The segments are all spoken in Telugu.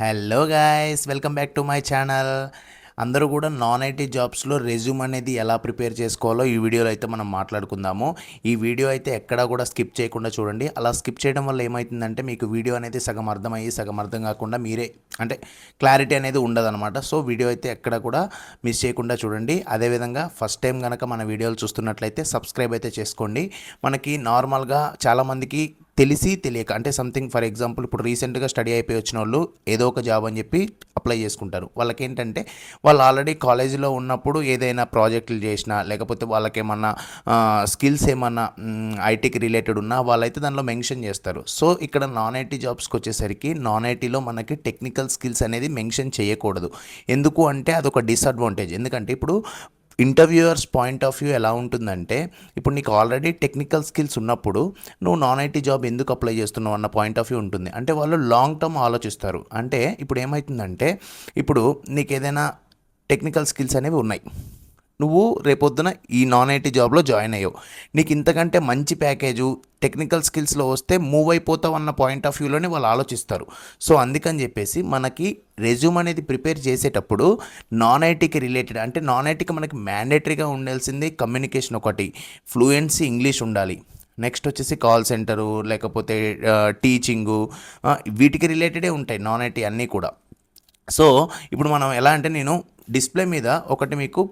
Hello guys welcome back to my channel అందరూ కూడా నాన్ ఐటీ జాబ్స్లో రెజ్యూమ్ అనేది ఎలా ప్రిపేర్ చేసుకోవాలో ఈ వీడియోలో అయితే మనం మాట్లాడుకుందాము. ఈ వీడియో అయితే ఎక్కడా కూడా స్కిప్ చేయకుండా చూడండి. అలా స్కిప్ చేయడం వల్ల ఏమవుతుందంటే మీకు వీడియో అనేది సగం అర్థమయ్యి సగం అర్థం కాకుండా మీరే అంటే క్లారిటీ అనేది ఉండదన్నమాట. సో వీడియో అయితే ఎక్కడ కూడా మిస్ చేయకుండా చూడండి. అదేవిధంగా ఫస్ట్ టైం కనుక మన వీడియోలు చూస్తున్నట్లయితే సబ్స్క్రైబ్ అయితే చేసుకోండి. మనకి నార్మల్గా చాలామందికి తెలిసి తెలియక అంటే సంథింగ్ ఫర్ ఎగ్జాంపుల్ ఇప్పుడు రీసెంట్గా స్టడీ అయిపోయి వచ్చిన వాళ్ళు ఏదో ఒక జాబ్ అని చెప్పి అప్లై చేసుకుంటారు. వాళ్ళకి ఏంటంటే వాళ్ళు ఆల్రెడీ కాలేజీలో ఉన్నప్పుడు ఏదైనా ప్రాజెక్టులు చేసినా లేకపోతే వాళ్ళకి ఏమన్నా స్కిల్స్ ఏమన్నా ఐటీకి రిలేటెడ్ ఉన్నా వాళ్ళైతే దానిలో మెన్షన్ చేస్తారు. సో ఇక్కడ నాన్ ఐటీ జాబ్స్కి వచ్చేసరికి నాన్ ఐటీలో మనకి టెక్నికల్ స్కిల్స్ అనేది మెన్షన్ చేయకూడదు. ఎందుకు అంటే అదొక డిసడ్వాంటేజ్ ఎందుకంటే ఇప్పుడు ఇంటర్వ్యూయర్స్ పాయింట్ ఆఫ్ వ్యూ ఎలా ఉంటుందంటే ఇప్పుడు నీకు ఆల్రెడీ టెక్నికల్ స్కిల్స్ ఉన్నప్పుడు నువ్వు నాన్ ఐటీ జాబ్ ఎందుకు అప్లై చేస్తున్నావు అన్న పాయింట్ ఆఫ్ వ్యూ ఉంటుంది. అంటే వాళ్ళు లాంగ్ టర్మ్ ఆలోచిస్తారు. అంటే ఇప్పుడు ఏమవుతుందంటే ఇప్పుడు నీకు ఏదైనా టెక్నికల్ స్కిల్స్ అనేవి ఉన్నాయి. నువ్వు రేపొద్దున ఈ నాన్ ఐటీ జాబ్లో జాయిన్ అయ్యావు. నీకు ఇంతకంటే మంచి ప్యాకేజు టెక్నికల్ స్కిల్స్లో వస్తే మూవ్ అయిపోతావు అన్న పాయింట్ ఆఫ్ వ్యూలోనే వాళ్ళు ఆలోచిస్తారు. సో అందుకని చెప్పేసి మనకి రెజ్యూమ్ అనేది ప్రిపేర్ చేసేటప్పుడు నాన్ ఐటీకి రిలేటెడ్ అంటే నాన్ ఐటీకి మనకి మ్యాండేటరీగా ఉండాల్సింది కమ్యూనికేషన్ ఒకటి ఫ్లూయెన్సీ ఇంగ్లీష్ ఉండాలి. నెక్స్ట్ వచ్చేసి కాల్ సెంటరు లేకపోతే టీచింగు వీటికి రిలేటెడే ఉంటాయి నాన్ ఐటీ అన్నీ కూడా. సో ఇప్పుడు మనం ఎలా అంటే నేను డిస్ప్లే మీద ఒకటి మీకు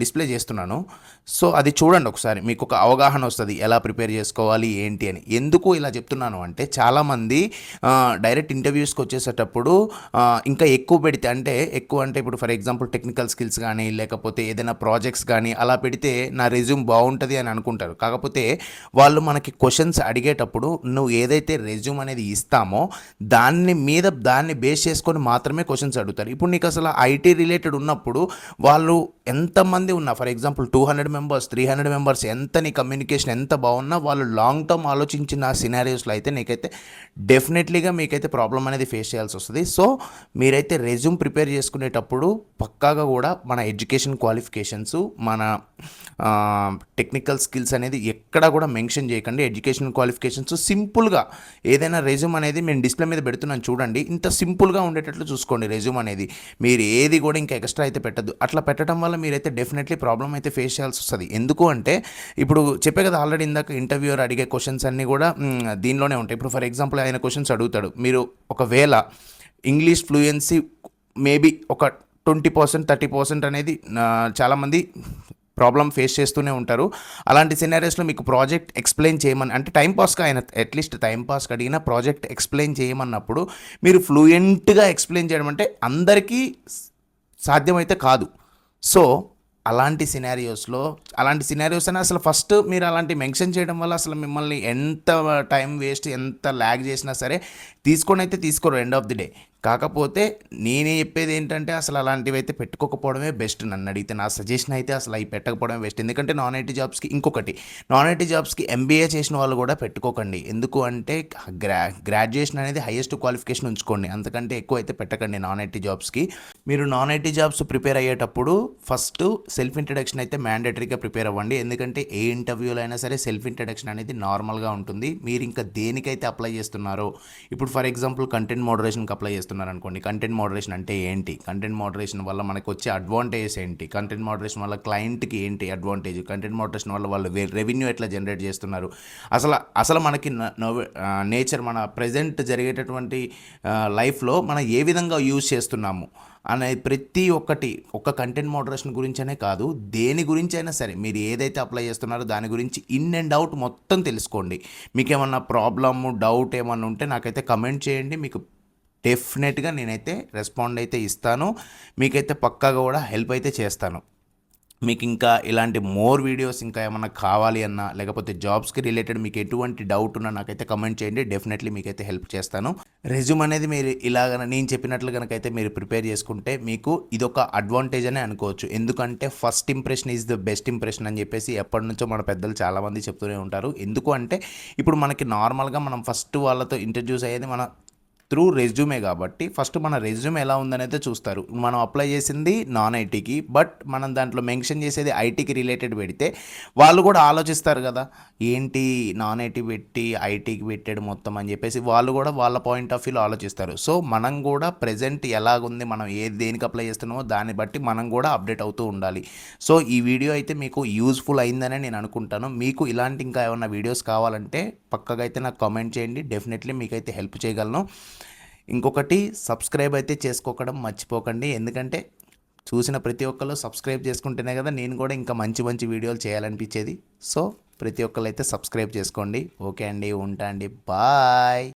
డిస్ప్లే చేస్తున్నాను. సో అది చూడండి ఒకసారి. మీకు ఒక అవగాహన వస్తుంది. ఎలా ప్రిపేర్ చేసుకోవాలి ఏంటి అని. ఎందుకు ఇలా చెప్తున్నాను అంటే చాలామంది డైరెక్ట్ ఇంటర్వ్యూస్కి వచ్చేసేటప్పుడు ఇంకా ఎక్కువ పెడితే అంటే ఎక్కువ అంటే ఇప్పుడు ఫర్ ఎగ్జాంపుల్ టెక్నికల్ స్కిల్స్ కానీ లేకపోతే ఏదైనా ప్రాజెక్ట్స్ కానీ అలా పెడితే నా రెజ్యూమ్ బాగుంటుంది అని అనుకుంటారు. కాకపోతే వాళ్ళు మనకి క్వశ్చన్స్ అడిగేటప్పుడు నువ్వు ఏదైతే రెజ్యూమ్ అనేది ఇస్తామో దాన్ని మీద దాన్ని బేస్ చేసుకొని మాత్రమే క్వశ్చన్స్ అడుగుతారు. ఇప్పుడు నీకు అసలు ఐటీ రిలేటెడ్ ఉన్నప్పుడు వాళ్ళు ఎంతమంది ఉన్నా for example two hundred members three hundred members ఎంత నీ కమ్యూనికేషన్ ఎంత బాగున్నా వాళ్ళు లాంగ్ టర్మ్ ఆలోచించిన సినారియోస్లో అయితే నీకైతే డెఫినెట్లీగా మీకైతే ప్రాబ్లం అనేది ఫేస్ చేయాల్సి వస్తుంది. సో మీరైతే రెజ్యూమ్ ప్రిపేర్ చేసుకునేటప్పుడు పక్కాగా కూడా మన ఎడ్యుకేషన్ క్వాలిఫికేషన్స్ మన టెక్నికల్ స్కిల్స్ అనేది ఎక్కడ కూడా మెన్షన్ చేయకండి. ఎడ్యుకేషన్ క్వాలిఫికేషన్స్ సింపుల్గా ఏదైనా రెజ్యూమ్ అనేది మేము డిస్ప్లే మీద పెడుతున్నాను చూడండి. ఇంత సింపుల్గా ఉండేటట్లు చూసుకోండి రెజ్యూమ్ అనేది. మీరు ఏది కూడా ఇంకా ఎక్స్ట్రా అయితే పెట్టద్దు. అట్లా పెట్టడం వల్ల మీరైతే డెఫినెట్లీ ప్రాబ్లం అయితే ఫేస్ చేయాల్సి వస్తుంది. ఎందుకు అంటే ఇప్పుడు చెప్పే కదా ఆల్రెడీ ఇందాక ఇంటర్వ్యూర్ అడిగే క్వశ్చన్స్ అన్నీ కూడా దీనిలోనే ఉంటాయి. ఇప్పుడు ఫర్ ఎగ్జాంపుల్ ఆయన క్వశ్చన్స్ అడుగుతాడు. మీరు ఒకవేళ ఇంగ్లీష్ ఫ్లూయెన్సీ మేబీ ఒక ట్వంటీ పర్సెంట్ థర్టీ పర్సెంట్ అనేది చాలామంది ప్రాబ్లం ఫేస్ చేస్తూనే ఉంటారు. అలాంటి సినారీస్లో మీకు ప్రాజెక్ట్ ఎక్స్ప్లెయిన్ చేయమని అంటే టైంపాస్గా ఆయన అట్లీస్ట్ టైంపాస్కి అడిగిన ప్రాజెక్ట్ ఎక్స్ప్లెయిన్ చేయమన్నప్పుడు మీరు ఫ్లూయెంట్గా ఎక్స్ప్లెయిన్ చేయడం అంటే అందరికీ సాధ్యమైతే కాదు. సో అలాంటి సినారియోస్లో అలాంటి సినారియోస్ అని అసలు ఫస్ట్ మీరు అలాంటి మెన్షన్ చేయడం వల్ల అసలు మిమ్మల్ని ఎంత టైం వేస్ట్ ఎంత ల్యాగ్ చేసినా సరే తీసుకొని అయితే తీసుకోరు ఎండ్ ఆఫ్ ది డే కాకపోతే నేనే చెప్పేది ఏంటంటే అసలు అలాంటివి అయితే పెట్టుకోకపోవడమే బెస్ట్ నన్ను అడిగితే నా సజెషన్ అయితే అసలు అవి పెట్టకపోవడమే బెస్ట్ ఎందుకంటే నాన్ ఐటీ జాబ్స్కి ఇంకొకటి నాన్ ఐటీ జాబ్స్కి ఎంబీఏ చేసిన వాళ్ళు కూడా పెట్టుకోకండి. ఎందుకు అంటే గ్రా గ్రాడ్యుయేషన్ అనేది హైయెస్ట్ క్వాలిఫికేషన్ ఉంచుకోండి. అంతకంటే ఎక్కువ అయితే పెట్టకండి నాన్ ఐటీ జాబ్స్కి మీరు నాన్ ఐటీ జాబ్స్ ప్రిపేర్ అయ్యేటప్పుడు ఫస్ట్ సెల్ఫ్ ఇంట్రడక్షన్ అయితే మ్యాండేటరీగా ప్రిపేర్ అవ్వండి. ఎందుకంటే ఏ ఇంటర్వ్యూలో అయినా సరే సెల్ఫ్ ఇంట్రడక్షన్ అనేది నార్మల్గా ఉంటుంది. మీరు ఇంకా దేనికైతే అప్లై చేస్తున్నారో ఇప్పుడు ఇప్పుడు ఫర్ ఎగ్జాంపుల్ కంటెంట్ మోడరేషన్కి అప్లై చేస్తున్నారు అనుకోండి కంటెంట్ మోడరేషన్ అంటే ఏంటి? కంటెంట్ మోడరేషన్ వల్ల మనకు వచ్చే అడ్వాంటేజెస్ ఏంటి? కంటెంట్ మోడరేషన్ వల్ల క్లయింట్కి ఏంటి అడ్వాంటేజ్? కంటెంట్ మోడరేషన్ వల్ల వాళ్ళు రెవెన్యూ ఎట్లా జనరేట్ చేస్తున్నారు? అసలు అసలు మనకి నేచర్ మన ప్రజెంట్ జరిగేటటువంటి లైఫ్లో మనం ఏ విధంగా యూజ్ చేస్తున్నాము? అనే ప్రతి ఒక్కటి ఒక్క కంటెంట్ మోడరేషన్ గురించనే కాదు దేని గురించి అయినా సరే మీరు ఏదైతే అప్లై చేస్తున్నారో దాని గురించి ఇన్ అండ్ అవుట్ మొత్తం తెలుసుకోండి. మీకు ఏమన్నా ప్రాబ్లమ్ డౌట్ ఏమన్నా ఉంటే నాకైతే కమెంట్ చేయండి. మీకు డెఫినెట్గా నేనైతే రెస్పాండ్ అయితే ఇస్తాను. మీకైతే పక్కాగా కూడా హెల్ప్ అయితే చేస్తాను. మీకు ఇంకా ఇలాంటి మోర్ వీడియోస్ ఇంకా ఏమన్నా కావాలి అన్నా లేకపోతే జాబ్స్కి రిలేటెడ్ మీకు ఎటువంటి డౌట్ ఉన్నా నాకైతే కమెంట్ చేయండి. డెఫినెట్లీ మీకైతే హెల్ప్ చేస్తాను. రెజ్యూమ్ అనేది మీరు ఇలాగ నేను చెప్పినట్లు కనుకైతే మీరు ప్రిపేర్ చేసుకుంటే మీకు ఇదొక అడ్వాంటేజ్ అనే అనుకోవచ్చు. ఎందుకంటే first impression is the best impression అని చెప్పేసి ఎప్పటి నుంచో మన పెద్దలు చాలామంది చెప్తూనే ఉంటారు. ఎందుకు అంటే ఇప్పుడు మనకి నార్మల్గా మనం ఫస్ట్ వాళ్ళతో ఇంట్రడ్యూస్ అయ్యేది మన త్రూ రెజ్యూమే కాబట్టి ఫస్ట్ మన రెజ్యూమ్ ఎలా ఉందనైతే చూస్తారు. మనం అప్లై చేసింది నాన్ ఐటీకి బట్ మనం దాంట్లో మెన్షన్ చేసేది ఐటీకి రిలేటెడ్ పెడితే వాళ్ళు కూడా ఆలోచిస్తారు కదా ఏంటి నాన్ ఐటీ పెట్టి ఐటీకి పెట్టాడు మొత్తం అని చెప్పేసి వాళ్ళు కూడా వాళ్ళ పాయింట్ ఆఫ్ వ్యూలో ఆలోచిస్తారు. సో మనం కూడా ప్రజెంట్ ఎలాగుంది మనం ఏ దేనికి అప్లై చేస్తున్నామో దాన్ని బట్టి మనం కూడా అప్డేట్ అవుతూ ఉండాలి. సో ఈ వీడియో అయితే మీకు యూజ్ఫుల్ అయిందని నేను అనుకుంటాను. మీకు ఇలాంటి ఇంకా ఏమైనా వీడియోస్ కావాలంటే పక్కగా అయితే నాకు కామెంట్ చేయండి. డెఫినెట్లీ మీకైతే హెల్ప్ చేయగలను. ఇంకొకటి సబ్స్క్రైబ్ అయితే చేసుకోకడం మర్చిపోకండి. ఎందుకంటే చూసిన ప్రతి ఒక్కరు సబ్స్క్రైబ్ చేసుకుంటేనే కదా నేను కూడా ఇంకా మంచి మంచి వీడియోలు చేయాలనిపించేది. సో ప్రతి ఒక్కరు అయితే సబ్స్క్రైబ్ చేసుకోండి. ఓకే అండి ఉంటా అండి. బాయ్.